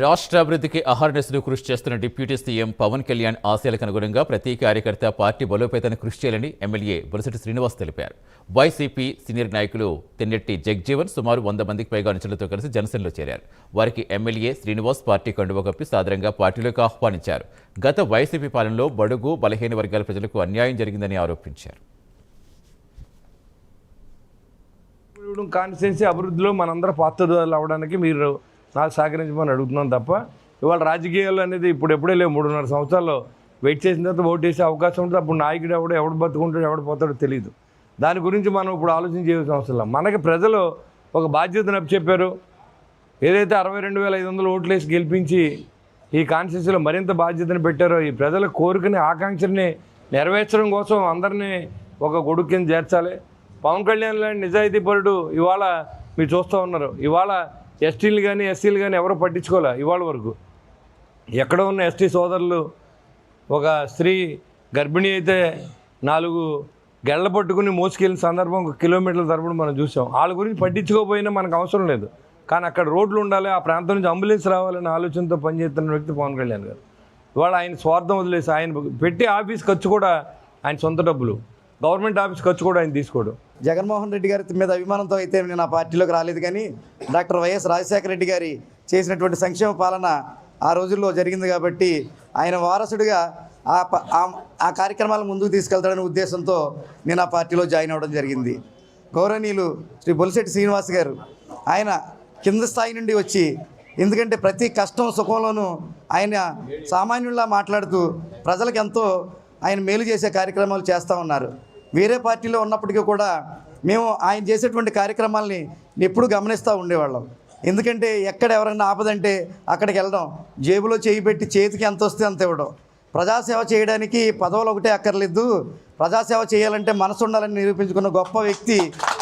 రాష్ట్ర అభివృద్ధికి అహర్నిశలు కృషి చేస్తున్న డిప్యూటీ సీఎం పవన్ కళ్యాణ్ ఆశయాలకు అనుగుణంగా ప్రతి కార్యకర్త పార్టీ బలోపేతాన్ని కృషి చేయాలని ఎమ్మెల్యే బొలసటి శ్రీనివాస్ తెలిపారు. వైసీపీ సీనియర్ నాయకులు తెన్నెట్టి జగ్జీవన్ సుమారు వంద మందికి పైగా అనుచరులతో కలిసి జనసేనలో చేరారు. వారికి ఎమ్మెల్యే శ్రీనివాస్ పార్టీ కండువ కప్పి సాధారణంగా పార్టీలోకి ఆహ్వానించారు. గత వైసీపీ పాలనలో బడుగు బలహీన వర్గాల ప్రజలకు అన్యాయం జరిగిందని ఆరోపించారు. ఇప్పుడు కాన్స్టిట్యున్సీ అభివృద్ధిలో మనందరం పాత్రదారులు అవడానికి మీరు నాకు సహకరించమని అడుగుతున్నాం తప్ప ఇవాళ రాజకీయాలు అనేది ఇప్పుడు ఎప్పుడే లేవు మూడున్నర సంవత్సరాల్లో. వెయిట్ చేసిన తర్వాత ఓటు చేసే అవకాశం ఉంటుంది. అప్పుడు నాయకుడు ఎవడు ఎవడు బతుకుంటాడు ఎవడు పోతాడో తెలియదు దాని గురించి మనం ఇప్పుడు ఆలోచన చేయాల్సిన అవసరం మనకి ప్రజలు ఒక బాధ్యతను చెప్పారు. ఏదైతే అరవై రెండు వేల ఐదు వందలు ఓట్లు వేసి గెలిపించి ఈ కాన్స్టిట్యూన్సీలో మరింత బాధ్యతను పెట్టారో ఈ ప్రజల కోరికని ఆకాంక్షని నెరవేర్చడం కోసం అందరినీ ఒక గొడుగు కింద చేర్చాలి. పవన్ కళ్యాణ్ లాంటి నిజాయితీ పరుడు ఇవాళ మీరు చూస్తూ ఉన్నారు. ఇవాళ ఎస్టీలు కానీ ఎస్సీలు కానీ ఎవరు పట్టించుకోలే ఇవాళ వరకు. ఎక్కడ ఉన్న ఎస్టీ సోదరులు ఒక స్త్రీ గర్భిణి అయితే నాలుగు గెళ్ళ పట్టుకుని మోసుకెళ్ళిన సందర్భం ఒక కిలోమీటర్ల తరపున మనం చూసాం. వాళ్ళ గురించి పట్టించుకోకపోయినా మనకు అవసరం లేదు. కానీ అక్కడ రోడ్లు ఉండాలి ఆ ప్రాంతం నుంచి అంబులెన్స్ రావాలనే ఆలోచనతో పనిచేస్తున్న వ్యక్తి పవన్ కళ్యాణ్ గారు. ఇవాళ ఆయన స్వార్థం వదిలేసి ఆయన పెట్టి ఆఫీస్ ఖర్చు కూడా ఆయన సొంత డబ్బులు. గవర్నమెంట్ ఆఫీస్ ఖర్చు కూడా ఆయన తీసుకోడు. జగన్మోహన్ రెడ్డి గారి మీద అభిమానంతో అయితే నేను ఆ పార్టీలోకి రాలేదు కానీ డాక్టర్ వైఎస్ రాజశేఖర రెడ్డి గారి చేసినటువంటి సంక్షేమ పాలన ఆ రోజుల్లో జరిగింది కాబట్టి ఆయన వారసుడిగా ఆ ఆ- ఆ కార్యక్రమాలను ముందుకు తీసుకెళ్తాడనే ఉద్దేశంతో నేను ఆ పార్టీలో జాయిన్ అవ్వడం జరిగింది. గౌరవనీయులు శ్రీ బొలిశెట్టి శ్రీనివాస్ గారు ఆయన కింద స్థాయి నుండి వచ్చి ఎందుకంటే ప్రతి కష్టం సుఖంలోనూ ఆయన సామాన్యుల్లా మాట్లాడుతూ ప్రజలకు ఎంతో ఆయన మేలు చేసే కార్యక్రమాలు చేస్తూ ఉన్నారు. వేరే పార్టీలో ఉన్నప్పటికీ కూడా మేము ఆయన చేసేటువంటి కార్యక్రమాల్ని ఎప్పుడూ గమనిస్తూ ఉండేవాళ్ళం. ఎందుకంటే ఎక్కడ ఎవరైనా ఆపదంటే అక్కడికి వెళ్ళడం జేబులో చేయి పెట్టి చేతికి ఎంత వస్తే అంత ఇవ్వడం. ప్రజాసేవ చేయడానికి పదవులు ఒకటే అక్కర్లేదు. ప్రజాసేవ చేయాలంటే మనసు ఉండాలని నిరూపించుకున్న గొప్ప వ్యక్తి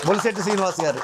బొలిశెట్టి శ్రీనివాస్ గారు.